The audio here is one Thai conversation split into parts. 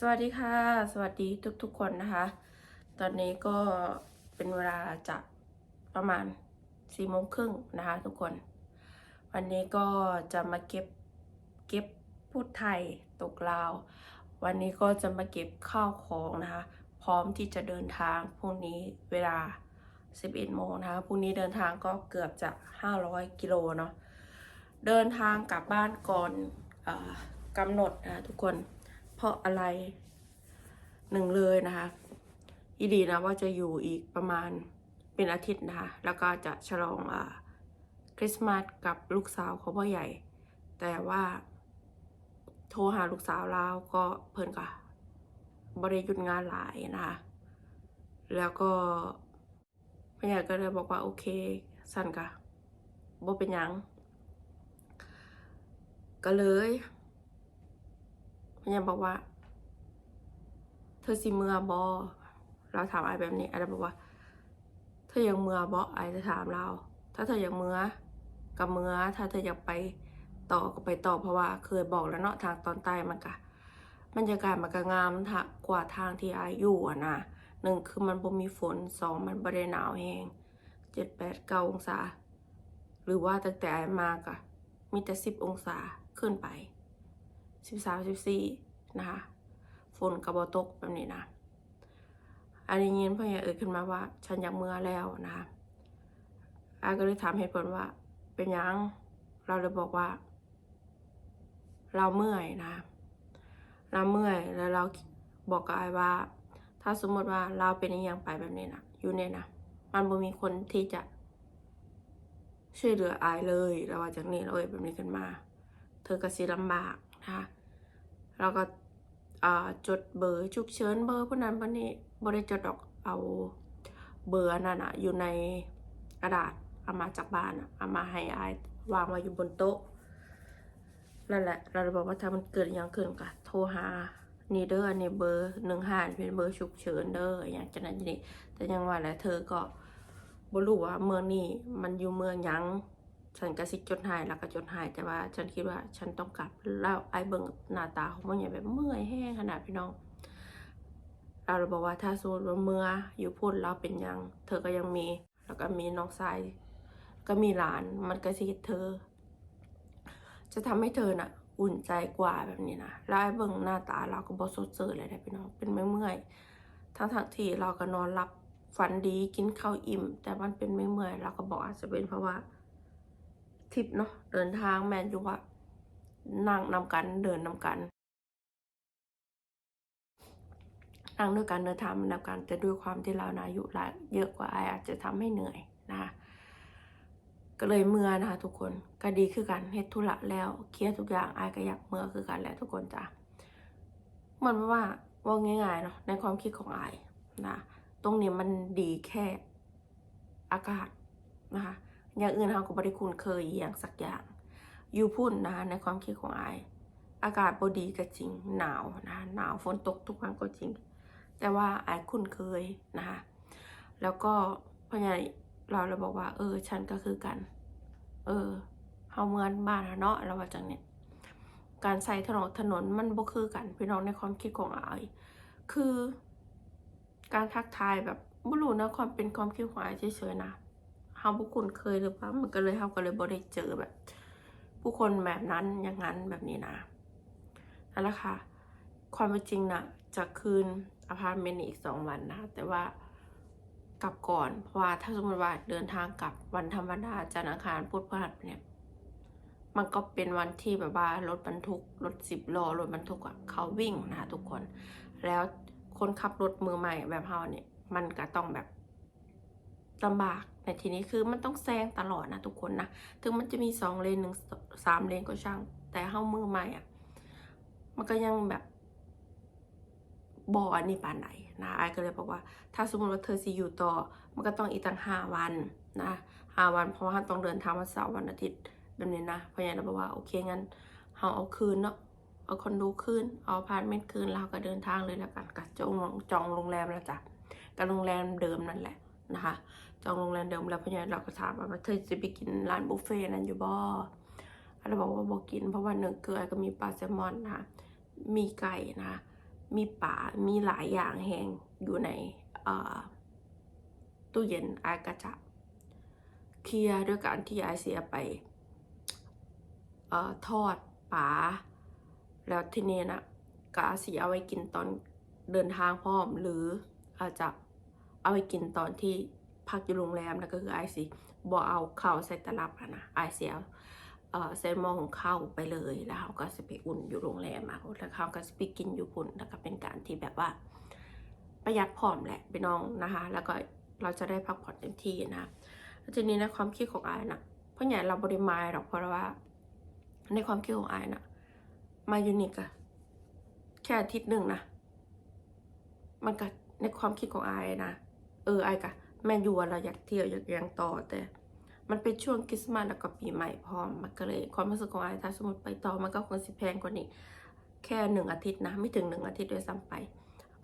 สวัสดีค่ะ สวัสดีทุกๆคนนะคะ ตอนนี้ก็เป็นเวลาจะประมาณสี่โมงครึ่งนะคะทุกคน วันนี้ก็จะมาเก็บเก็บพูดไทยตกลาว วันนี้ก็จะมาเก็บข้าวของนะคะ พร้อมที่จะเดินทางพรุ่งนี้เวลา 11โมงนะคะพรุ่งนี้เดินทางก็เกือบจะ 500 กิโลเนาะเดินทางกลับบ้านก่อนอกำหนดนะทุกคน เพราะอะไรหนึ่งเลยนะคะอีดีนะว่าจะอยู่อีกประมาณเป็นอาทิตย์นะคะ แล้วก็จะฉลองอ่าคริสต์มาสกับลูกสาวของพ่อใหญ่ แต่ว่า โทรหาลูกสาวแล้วก็เพิ่นก็บริยุทธงานหลายนะคะ แล้วก็พ่อใหญ่ก็เลยบอกว่าโอเค สั่นกะบ่เป็นยังก็เลย พ่อบอกว่า เธอสิเมื่อบอเราถามไอ้แบบนี้ไอ้บอกว่า เธอยังเมื่อบอไอ้จะถามเรา ถ้าเธอยังเมื่อกับเมื่อถ้าเธออยากไปต่อก็ไปต่อเพราะว่าเคยบอกแล้วเนาะทางตอนใต้มันกะบรรยากาศมันก็งามกว่าทางที่ไอ้อยู่อะนะหนึ่งคือมันบ่มีฝนสองมันบ่ได้หนาวแห้งเจ็ดแปดเก้าองศา หรือว่าตั้งแต่ไอ้มากะมีแต่สิบองศาขึ้นไป สิบสามสิบสี่นะคะฝนกระบอตกแบบนี้นะอันนี้ยินพ่อใหญ่เอ่ยขึ้นมาว่า ฉันอยากเมื่อแล้วนะคะอาก็เลยถามเหตุผลว่า เป็นยังเราเลยบอกว่า เราเมื่อยนะเราเมื่อยแล้วเราบอกกับไอ้ว่า ถ้าสมมติว่าเราเป็นอย่างไปแบบนี้นะอยู่เนี่ยนะมันบ่มีคนที่จะ ช่วยเหลืออายเลยแล้วว่าจากนี้เราเอ่ยแบบนี้ขึ้นมา เธอก็สิลำบาก นะคะแล้วก็จดเบอร์ฉุกเฉินเบอร์พวกนั้นพวกนี้บริจดดอกเอาเบอร์นั่นอะอยู่ในกระดาษเอามาจากบ้านอะเอามาให้อายวางไว้อยู่บนโต๊ะนั่นแหละ เราบอกว่าถ้ามันเกิดอย่างขึ้นก็โทรหานี่เด้ออันนี้เบอร์หนึ่งห้าเป็นเบอร์ฉุกเฉินเด้ออย่างจะนั้นอย่างนี้แต่ยังว่าแหละเธอก็บ่รู้ว่าเมืองนี้มันอยู่เมืองยัง ฉันก็สิจดหายแล้วก็จดหายแต่ว่า ฉันคิดว่าฉันต้องกลับแล้วไอ้เบิ่งหน้าตาของมันอย่างแบบเมื่อยแห้งขนาดพี่น้องเราเลยบอกว่าถ้าสมมติว่าเมื่ออยู่พูดเราเป็นยัง เธอก็ยังมี แล้วก็มีน้องชายก็มีหลานมันก็สิเฮ็ดเธอ จะทำให้เธอน่ะ อุ่นใจกว่าแบบนี้นะแล้วไอ้เบิ่งหน้าตาเราก็บอสดเจอเลยนะพี่น้องเป็นเมื่อยทั้งทั้งๆที่เราก็นอนหลับฝันดีกินข้าวอิ่ม แต่มันเป็นเมื่อยเราก็บอกอาจจะเป็นเพราะว่า ทริปเนาะเดินทางแมนอยู่ว่านั่งนำกันเดินนำกันนั่งด้วยกันเดินทางนำกันแต่ด้วยความที่เรานาอายุหลายเยอะกว่าไออาจจะทำให้เหนื่อยนะคะก็เลยเมื่อนะคะทุกคนก็ดีคือกันเฮ็ดธุระแล้วเคลียร์ทุกอย่างไอก็อยากเมื่อคือกันแหละทุกคนจ้ะเหมือนว่าว่าง่ายๆเนาะในความคิดของไอนะตรงนี้มันดีแค่อากาศนะคะ อย่างอื่นเราก็บริคุ้นเคยอย่างสักอย่างอยู่พุ่นนะคะในความคิดของไออากาศบดีก็จริงหนาวนะคะหนาวฝนตกทุกครั้งก็จริง แต่ว่าไอคุ้นเคยนะคะแล้วก็พ่อใหญ่เราเลยบอกว่า เออ ฉันก็คือกัน เออเฮาเมือนบ้านเนาะเราว่าจังเนี่ยการใส่ถนนถนนมันบ่คือกันพี่น้องในความคิดของไอคือ การทักทายแบบบ่รู้นะความเป็นความคิดของไอเฉยๆนะ เฮาบุคคลเคยหรือเปล่ามันก็เลยเฮาก็เลยบ่ได้เจอแบบ ผู้คนแบบนั้นอย่างนั้นแบบนี้นะนั่นแหละค่ะ ความเป็นจริงนะจะคืนอพาร์ตเมนต์อีกสองวันนะแต่ว่ากลับก่อนเพราะว่าถ้าสมมติว่าเดินทางกลับวันธรรมดาจันทร์อังคารพุธพฤหัสเนี่ย มันก็เป็นวันที่แบบว่ารถบรรทุกรถสิบล้อรถบรรทุกอะเขาวิ่งนะคะทุกคน แล้วคนขับรถมือใหม่แบบเฮาเนี่ย มันก็ต้องแบบ ลำบากในทีนี้คือมันต้องแซงตลอดนะทุกคนนะ ถึงมันจะมีสองเลนหนึ่งสามเลนก็ช่าง แต่เข้ามือใหม่อะ มันก็ยังแบบบออันนี้ปานไหนนะไอ้ก็เลยบอกว่า ถ้าสมมติว่าเธอสิอยู่ต่อ มันก็ต้องอีกตั้งห้าวันนะห้าวันเพราะว่าต้องเดินทางวันเสาร์วันอาทิตย์แบบนี้นะเพราะงั้นเราบอกว่าโอเคงั้นเราเอาคืนเนาะเอาคอนโดคืนเอาพาร์ทเมนต์คืนเราก็เดินทางเลยแล้วกันกับจองจองโรงแรมแล้วจ้ะกับโรงแรมเดิมนั่นแหละนะคะ จองโรงแรมเดิมแล้วพรานเราก็ถามว่าเธอจะไปกินร้านบุฟเฟ่ต์นั้นอยู่บ่อเราบอกว่าบอกกิน เพราะว่าหนึ่งเกลือก็มีปลาแซลมอนนะมีไก่นะมีป่ามีหลายอย่างแหงอยู่ในตู้เย็นอาก็จะเคลียร์ด้วยการที่ไอเสียไปอทอดป่าแล้วทีนี้นะก็อาจสิเอาไว้กินตอนเดินทางพร้อม หรืออาจจะเอาไว้กินตอนที่ พักอยู่โรงแรมแล้วก็คืออายสิบ่เอาข้าวใส่ตลับอะนะอายเสียเอ่อใส่หม้อของข้าวไปเลยแล้วเขาก็จะไปอุ่นอยู่โรงแรมมาแล้วเขาก็จะไปกินอยู่พุ่นแล้วก็เป็นการที่แบบว่า ประหยัดผ่อนแหละพี่น้องนะคะ แล้วก็เราจะได้พักผ่อนเต็มที่นะแล้วทีนี้ในความคิดของไอายนะเพราะใหญ่เราบริมายหรอกเพราะว่า ในความคิดของไอายนะมายูนิคอะแค่อาทิตย์หนึ่งนะมันก็ในความคิดของไอายนะเออไอายกะ แม่อยูว่าเราอยากเที่ยวอยากยังต่อแต่ มันเป็นช่วงคริสต์มาสแล้วก็ปีใหม่พร้อมมันก็เลยความรู้สึกของไอ้ถ้าสมมติไปต่อมันก็คงสิแพงกว่านี้แค่หนึ่งอาทิตย์นะ ไม่ถึงหนึ่งอาทิตย์ด้วยซ้ำไป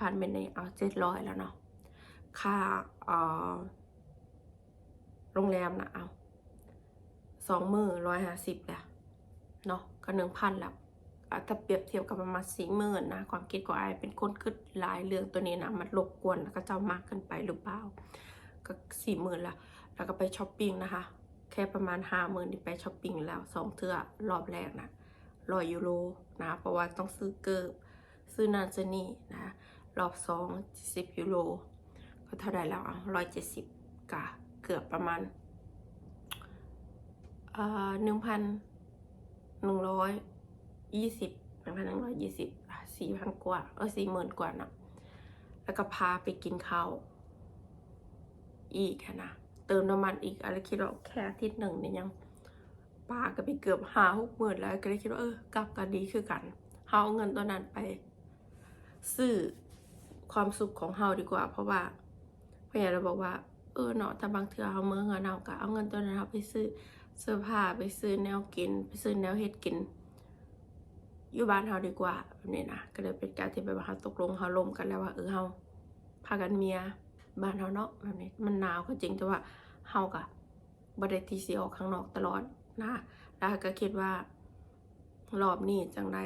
ผ่านเป็นในเอาเจ็ดร้อยแล้วเนาะค่าอ่อโรงแรมนะเอาสองมือร้อยห้าสิบแหละเนาะก็หนึ่งพันแล้วอะถ้าเปรียบเทียบกับประมาณสี่หมื่นนะ ความคิดของไอ้เป็นคนคิดหลายเรื่องตัวนี้นะ มันรบกวนแล้วก็เจ้ามากเกินไปหรือเปล่า ก็สี่หมื่นละแล้วก็ไปช้อปปิ้งนะคะ แค่ประมาณห้าหมื่นที่ไปช้อปปิ้งแล้วสองเทื่อรอบแรกนะร้อยยูโรนะเพราะว่าต้องซื้อเกิบซื้อนันซนี่นะ รอบสองสิบยูโรก็เท่าไหร่แล้วอะร้อยเจ็ดสิบกะเกือบประมาณเอ่อหนึ่งพันหนึ่งร้อยยี่สิบหนึ่งพันหนึ่งร้อยยี่สิบสี่พันกว่าเออสี่หมื่นกว่านะแล้วก็พาไปกินข้าว อีกนะเติมน้ำมันอีกอะไรคิดว่าแค่อาทิตย์หนึ่งเนี่ยยังปาก็ไปเกือบหาหกหมื่นแล้วก็เลยคิดว่าเออกลับกันดีคือกันเฮาเอาเงินตัวนั้นไป ซื้อความสุขของเฮาดีกว่า เพราะว่าพ่อใหญ่เราบอกว่าเออเนาะถ้าบางเทื่อเฮาเมื่อเงินเอาก็เอาเงินตัวนั้นเฮาไปซื้อเสื้อผ้าไปซื้อแนวกิน ไปซื้อแนวเฮ็ดกิน อยู่บ้านเฮาดีกว่าแบบนี้นะก็เลยเป็นการที่แบบว่าเฮาตกลงเฮาลมกันแล้วว่าเออเฮาพากันเมีย บ้านเฮาเนาะแบบนี้มันหนาวก็จริงแต่ว่าเฮากะบ่ได้ที่สิออกข้างนอกตลอดนะแล้วก็คิดว่ารอบนี้จังได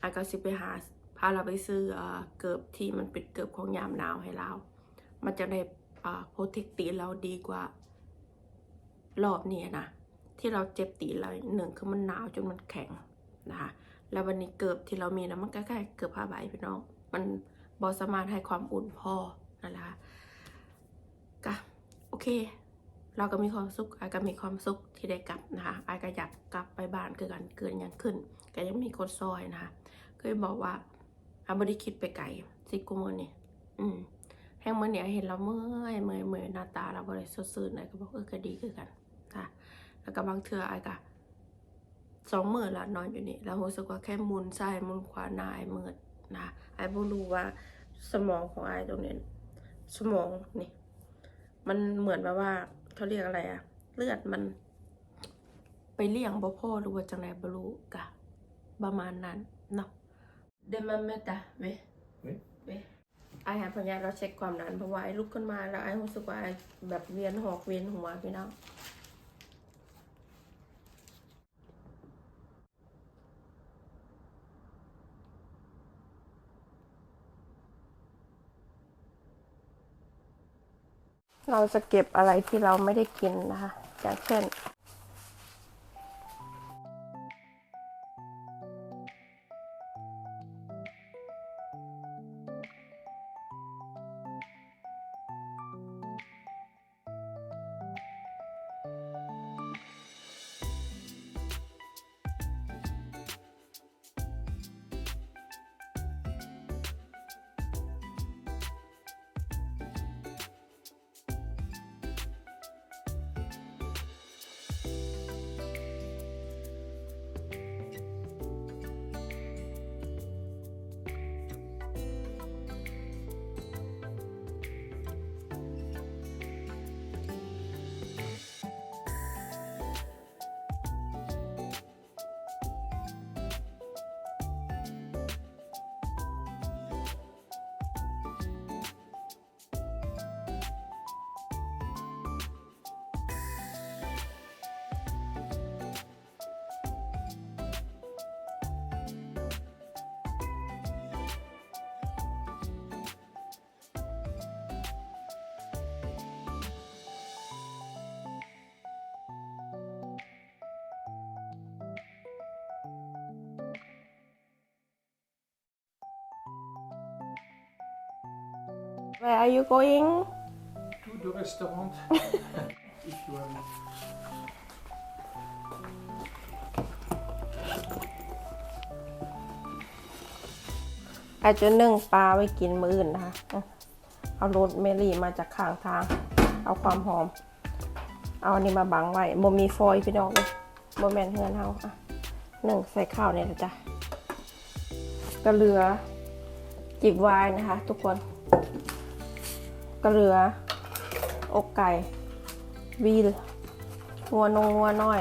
อาก็สิไปหาพาเราไปซื้อเอ่อเกิบที่มันเป็นเกิบของยามหนาวให้เรา มันจะได้โปรเทคตีเราดีกว่า รอบนี้นะที่เราเจ็บตีเราหนึ่งคือมันหนาวจนมันแข็งนะคะแล้ววันนี้เกิบที่เรามีนะมันก็แค่เกิบผ้าใบพี่น้อง มันบอสมารถให้ความอุ่นพอนะคะ ก็โอเค เราก็มีความสุขไอายก็มีความสุขที่ได้กลับนะคะไอายก็อยากกลับไปบ้านคือกันเกินยังขึ้น ก็ยังมีคนซอยนะคะก็บอกว่าอาบริคิดไปไกลสิกูมือนี่อืมแห้งมือเนี่ยเห็นเราเมื่อยเมื่อยเมื่อยหน้าตาเราบริสุทธิ์ซื่อๆเลยก็บอกเออก็ดีคือกันค่ะแล้วก็บางเทือไอายก็สองมือละนอนอยู่นี่แล้วรู้สึกว่าแค่มุนซ้ายมุนขวาหน้าไอายมืดนะไอายบ่รู้ว่าสมองของไอายตรงนี้สมองนี่ มันเหมือนแบบว่าเขาเรียกอะไรอะเลือดมัน ไปเลี้ยงบ่พ่อหรือว่าจังไรบ่รู้กะประมาณนั้นเนาะเดมันเมตาเว Oui. เวไอหาพยาเราเช็คความดันเพราะว่าไอ้ลุกขึ้นมาแล้วไอ้รู้สึกว่าไอ้แบบเวียนหอกเวียนหัวพี่น้อง เราจะเก็บอะไรที่เราไม่ได้กินนะคะอย่างเช่น Where are you going To the restaurant. if you want. อาจจะนึ่งปลาไว้กินมื้ออื่นนะคะอืมเอารสเมลี่มาจากข้างทาง เอาความหอม เอาอันนี้มาบังไว้บ่มีฟอยล์พี่น้องเลยบ่แม่นเฮือนเฮาอะหนึ่งใส่ข้าวเนี่ยนะจ๊ะกระเหลือจิบไวายนะคะ ทุกคนกระ เหลือ อกไก่ วีลงัวนงงัวน้อย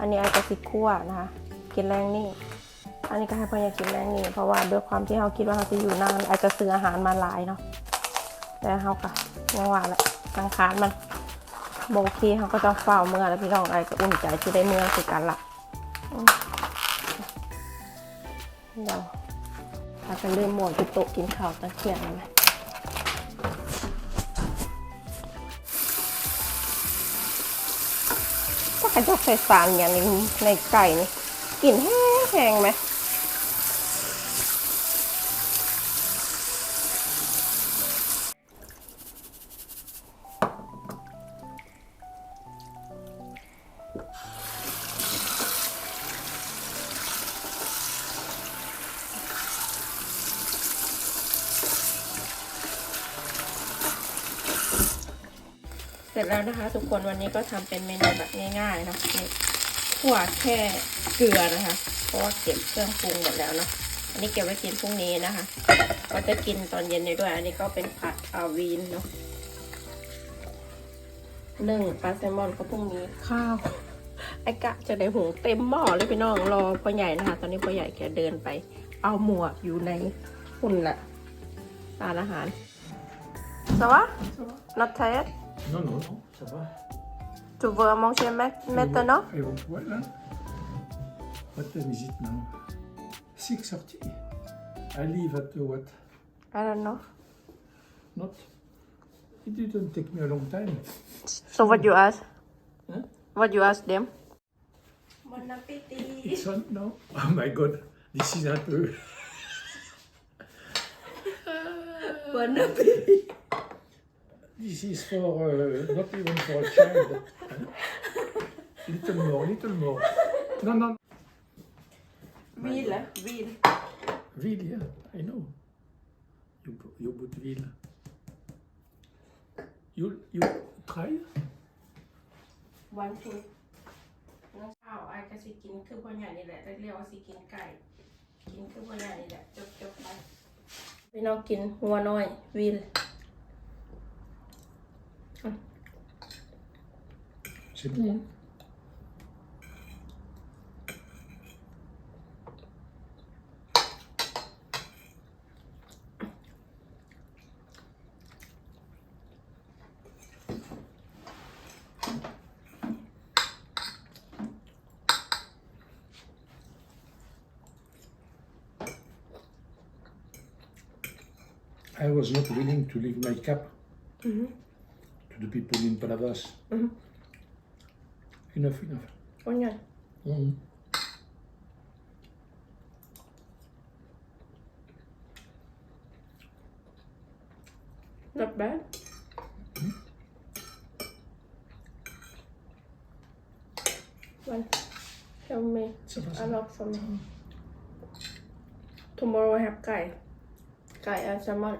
อันนี้อ้กระสิคั่วนะคะ กินแรงนี่ อันนี้ก็ให้พ่ออยากกินแรงนี่ เพราะว่าด้วยความที่เขาคิดว่าเขาจะอยู่นานอาจจะซื้ออาหารมาหลายเนาะ แต่เขาก็ยังว่าแหละสังขารมันโบเคเขาก็ต้องเฝ้าเมื่อแล้วพี่น้องไอ้ก็อุ่นใจที่ได้เมื่อคือกันละเดี๋ยวถ้าจจะเริ่มหมดที่โต๊ะกินข้าวตอนเที่ยงแล้วไหม ถ้าจะใส่สารอย่างนี้ในไก่นี่กลิ่นแห้งๆไหม สร็จแล้วนะคะทุกคนวันนี้ก็ทำเป็นเมนูแบบง่ายๆนะนี่ขั่วแค่เกลือนะคะ เพราะว่าเก็บเครื่องปรุงหมดแล้วเนาะอันนี้เก็บไว้กินพรุ่งนี้นะคะ ก็จะกินตอนเย็นได้ด้วย อันนี้ก็เป็นผัดอาวีนเนาะหนึ่งปลาแซลมอนก็พรุ่งนี้ข้าวไอ้กะจะได้หุงเต็มหม้อเลยพี่น้องรอพ่อใหญ่นะคะ ตอนนี้พ่อใหญ่แกเดินไป เอาหมวกอยู่ในหุ่นแหละร้านอาหารสวัสดี Ça va not tired Non, non, non, ça va. Tu veux manger ma- maintenant? Et on voit là. What time is it now? 6.30. I leave at what? I don't know. Not? It didn't take me a long time. So what you ask? Huh? What you ask them? Bon appétit. It's on now. Oh my god, this is un peu. Bon appétit. This is for uh, not even for a child. Huh? Little more, little more. No, no. Veal, veal. Veal, yeah, I know. You pu- you put veal. You you try? One two. น้องข้าวไอ้ก็สิกินคือพ่อใหญ่นี่แหละเรียกว่าสิกินไก่ กินคือพ่อใหญ่นี่แหละจบจบไปพี่น้องกินหัวน้อยวิล Bon. I was not willing to leave my cap Mhm. to the people in Palavas. Mhm. Enough, enough. พ่อใหญ่ Mm. not bad one tell me Ça va, a ça va. lot for me tomorrow I have ไก่ไก่ and salmon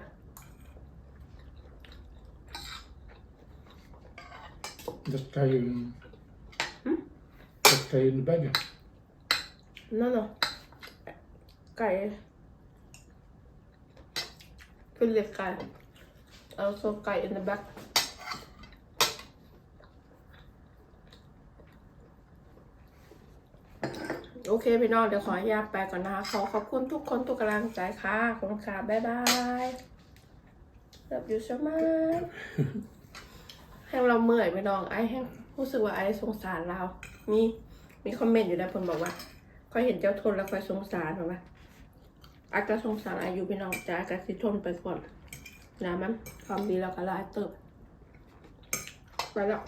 That guy, um, that guy in the bag. no no ไก่คือเรียกไก่ also ไก่ in the back โอเคพี่น้องเดี๋ยวขออนุญาตไปก่อนนะคะ ขอขอบคุณทุกคนทุกกำลังใจค่ะขอบคุณค่ะบ๊ายบาย love you so much แห้งเราเมื่อยพี่น้องไอ้แห้งรู้สึกว่าไอ้สงสารเรา มี มีคอมเมนต์อยู่นะคนบอกว่าค่อยเห็นเจ้าทนแล้วคอยสงสารบอกว่าอาจจะสงสารอายุพี่น้องจ้าอาจจะสิทนไปก่อนนะมันความดีเราก็ลายเติบไปแล้ว